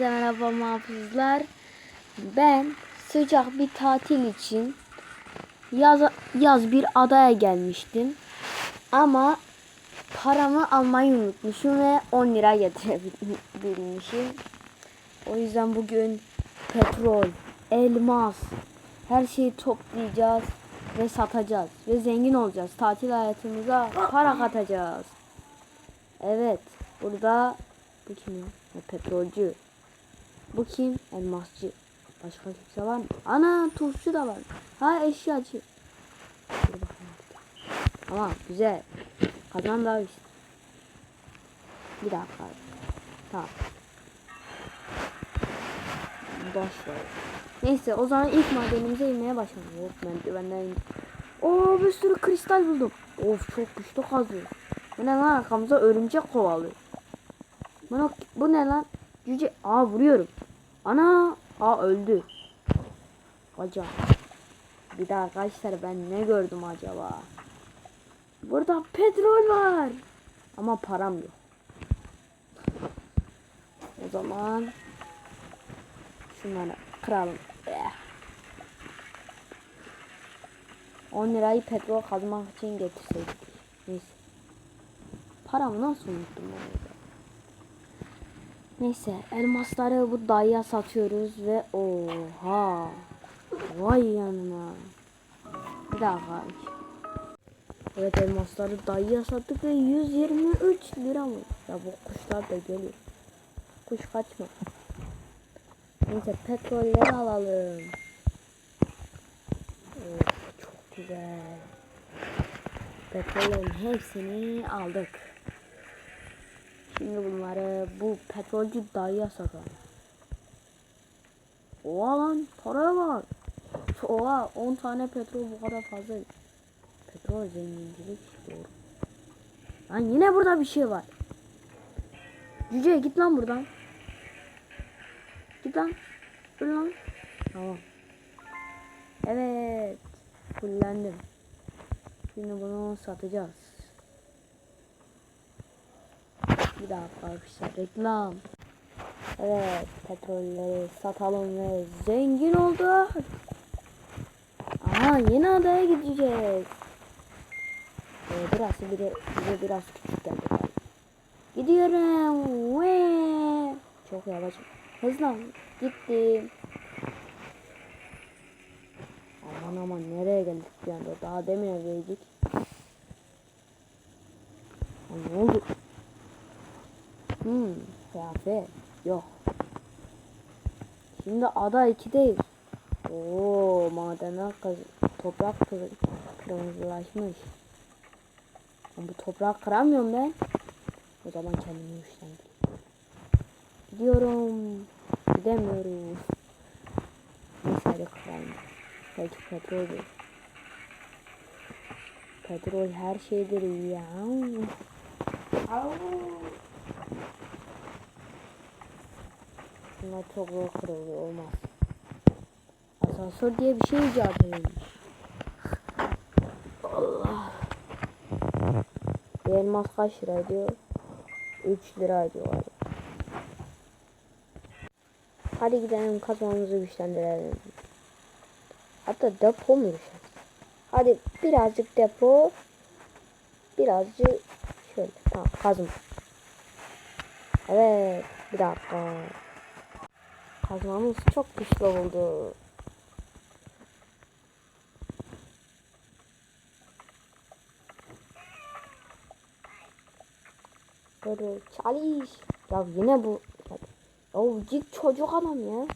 Hepinize merhaba muhafızlar. Ben sıcak bir tatil için yaz, yaz bir adaya gelmiştim. Ama paramı almayı unutmuşum ve 10 lira getirebilmişim. O yüzden bugün petrol, elmas, her şeyi toplayacağız ve satacağız. Ve zengin olacağız. Tatil hayatımıza para katacağız. Evet. Burada bu kim ya? Petrolcü. Bu kim? Elmasçı. Başka kimse var mı? Ana tuzcu da var. Ha eşyacı. Dur bakalım. Tamam güzel. Kazan daha işte. Bir dakika. Tamam. Başla. Neyse o zaman ilk madenimize inmeye başlayalım. Of merdivenden indim. Oo bir sürü kristal buldum. Of çok güçlü kazıyor. Bu ne lan arkamıza örümcek kovalıyor. Bu, bu ne lan? Cüce. Aa vuruyorum. Ana. Aa öldü. Hocam. Bir daha arkadaşlar ben ne gördüm acaba? Burada petrol var. Ama param yok. O zaman şunları kıralım. Eh. 10 lirayı petrol kazmak için getirseydik. Neyse. Paramı nasıl unuttum ben? Neyse elmasları bu dayıya satıyoruz ve oha! Vay yanına! Bir dakika. Evet elmasları dayıya sattık ve 123 lira mı? Ya bu kuşlar da geliyor. Kuş kaçma. Neyse petrolleri alalım. Of, çok güzel. Petrollerin hepsini aldık Şimdi bunları bu petrolcü dayıya satalım. Oha lan paraya bak. Oha 10 tane petrol bu kadar fazla. Petrol zengincilik doğru. Lan yine burada bir şey var. Cüce git lan buradan. Git lan. Dur lan. Tamam. Evet. Fullendim. Şimdi bunu satacağız. Bir dakika arkadaşlar reklam. Evet petrolleri satalım ve zengin olduk. Aha yeni adaya gideceğiz. Ee, burası bile, bize biraz küçük geldi. Gidiyorum. Ve çok yavaş. Hızlan. Gittim. Aman aman nereye geldik bir? Daha demin evdeydik. Ne? Hmm, kıyafet. Yok. Şimdi ada 2'deyiz. Oo, madenler kaz toprak kır kırmızılaşmış. Ben bu toprağı kıramıyorum ben. O zaman kendimi güçlendireyim. Gidiyorum. Gidemiyorum. Neyse hadi kırayım. Belki petrol. Petrol her şeydir ya. Au. Bunlar çok zor kırılıyor olmaz. Asansör diye bir şey icat edilmiş. Allah. Bir elmas kaç lira ediyor? 3 lira galiba. Hadi gidelim kazmamızı güçlendirelim. Hatta depo mu yaşar? Hadi birazcık depo. Birazcık şöyle. Tamam kazma. Evet. Bir dakika. Kazmamız çok güçlü oldu. Böyle çalış. Ya yine bu. Ya cik çocuk adam ya.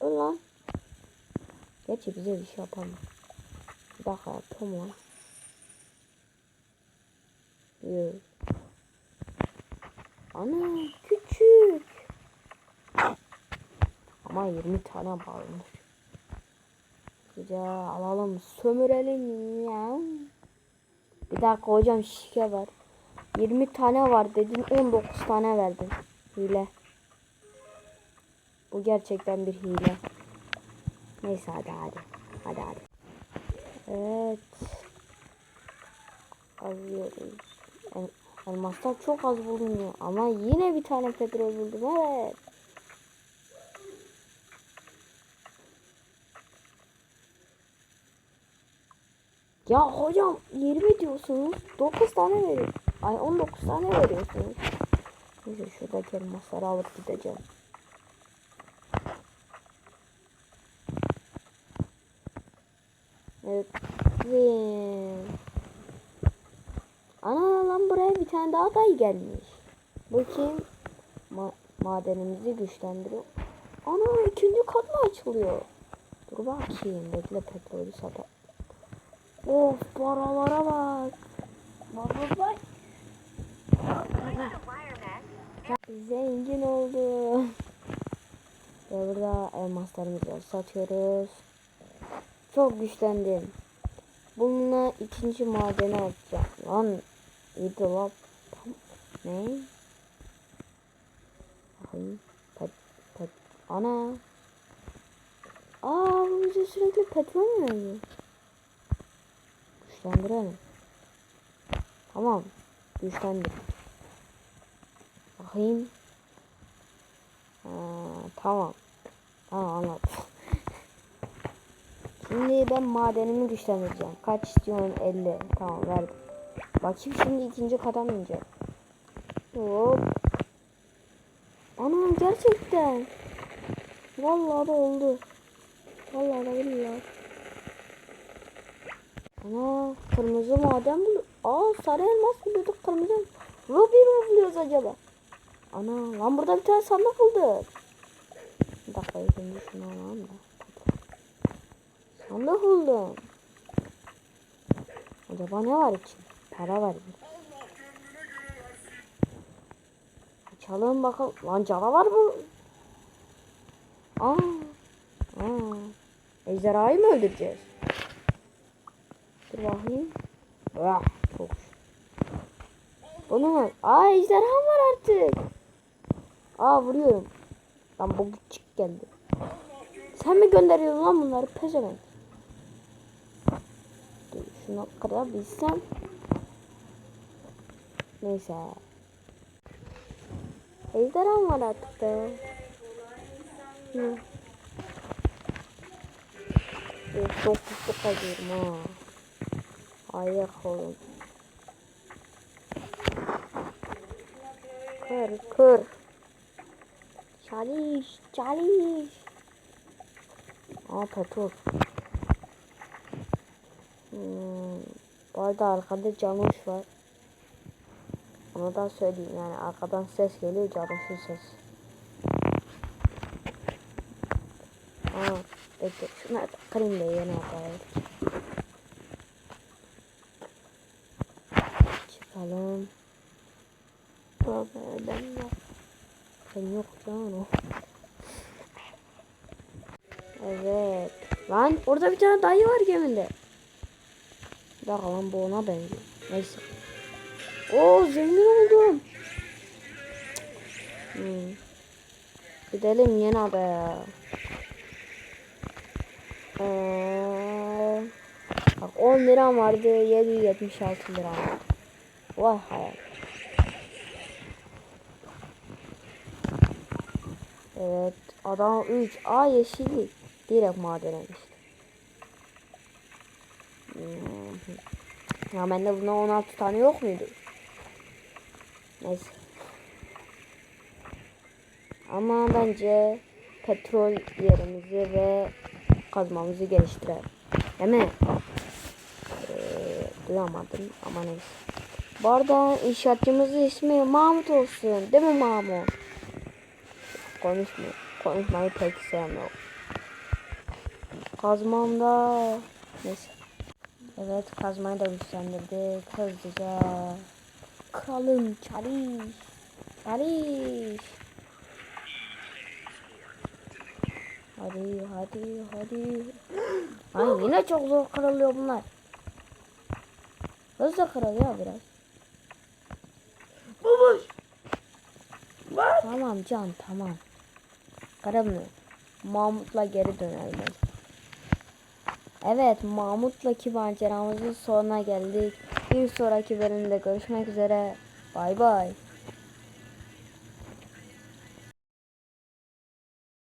Öl lan. Gerçi bize bir şey yapamaz. Bir dakika yapıyorum lan. Yok. Ana küçük. Ama 20 tane bağlamış. Güzel alalım sömürelim ya. Bir dakika hocam şike var. 20 tane var dedin 19 tane verdin. Hile. Bu gerçekten bir hile. Neyse hadi hadi. Hadi hadi. Evet. Alıyoruz. El elmaslar çok az bulunuyor ama yine bir tane petrol buldum evet. Ya hocam 20 diyorsunuz. 9 tane veriyor. Ay 19 tane veriyorsunuz. Neyse şuradaki elmasları alıp gideceğim. Evet. Ve... Ana lan buraya bir tane daha dayı gelmiş. Kim? Ma madenimizi güçlendiriyor. Ana ikinci kat mı açılıyor? Dur bakayım bekle petrolü sata. Of paralara bak. Bak bak. Zengin oldu. Ve burada elmaslarımızı satıyoruz. Çok güçlendim. Bununla ikinci madeni açacağım. Lan. Tam- Ne? Bakayım. Pet, pet. Ana. Aa bu bize sürekli petrol mü veriyor? Güçlendirelim. Tamam. Güçlendir. Bakayım. Ha, tamam. Tamam anladım. Şimdi ben madenimi güçlendireceğim. Kaç istiyorsun? 50. Tamam verdim. Bakayım şimdi ikinci kata mı ineceğim? Hop. Ana gerçekten. Vallahi da oldu. Vallahi da billahi. Kırmızı maden bul. Aa sarı elmas buluyorduk kırmızı. Ruby mi buluyoruz acaba? Ana lan burada bir tane sandık bulduk. Bir dakika ilk önce şunu alalım da. Sandık buldum. Acaba ne var için? Para var. bir. Açalım bakalım. Lan canavar bu. Aa. Aa. Ejderhayı mı öldüreceğiz? Bakayım. Ah, çok. Bunu mu? Aa ejderham var artık. Aa vuruyorum. Lan bu küçük geldi. Sen mi gönderiyorsun lan bunları pezevenk? Şunu kırabilsem. Neyse. Ejderham var artık da. Hı. Evet, çok güçlü kalıyorum ha. Ayak olun. Kır kır. Çalış çalış. Aa petrol. Hmm. Bu arada arkada camış var. Onu da söyleyeyim yani arkadan ses geliyor camışın ses. Aa bekle da kırayım da yeni atayım. Tövbe ben yok. Ben yok lan o. Evet. Lan orada bir tane dayı var gemide. Bir dakika lan bu ona benziyor. Neyse. Oo zengin oldum. Hmm. Gidelim yeni adaya. Ee, bak 10 liram vardı 776 lira. Vay hayat. Evet adam 3 A yeşillik. Direkt madene geçti. Hmm. Ya bende bundan 16 tane yok muydu? Neyse. Ama bence petrol yerimizi ve kazmamızı geliştirelim. Değil mi? Ee, duyamadım ama neyse. Bu arada inşaatçımızın ismi Mahmut olsun. Değil mi Mahmut? Konuşmuyor. Konuşmayı pek sevmiyor. Kazmamda neyse. Evet kazmayı da güçlendirdik. Hızlıca. Kralım çalış. Çalış. Hadi hadi hadi. Ay yine çok zor kırılıyor bunlar. Hızlı kırılıyor biraz. Babuş. Bak. Tamam can tamam. Kırılmıyor. Mahmut'la geri dönelim. Evet Mahmut'la ki maceramızın sonuna geldik. Bir sonraki bölümde görüşmek üzere. Bay bay.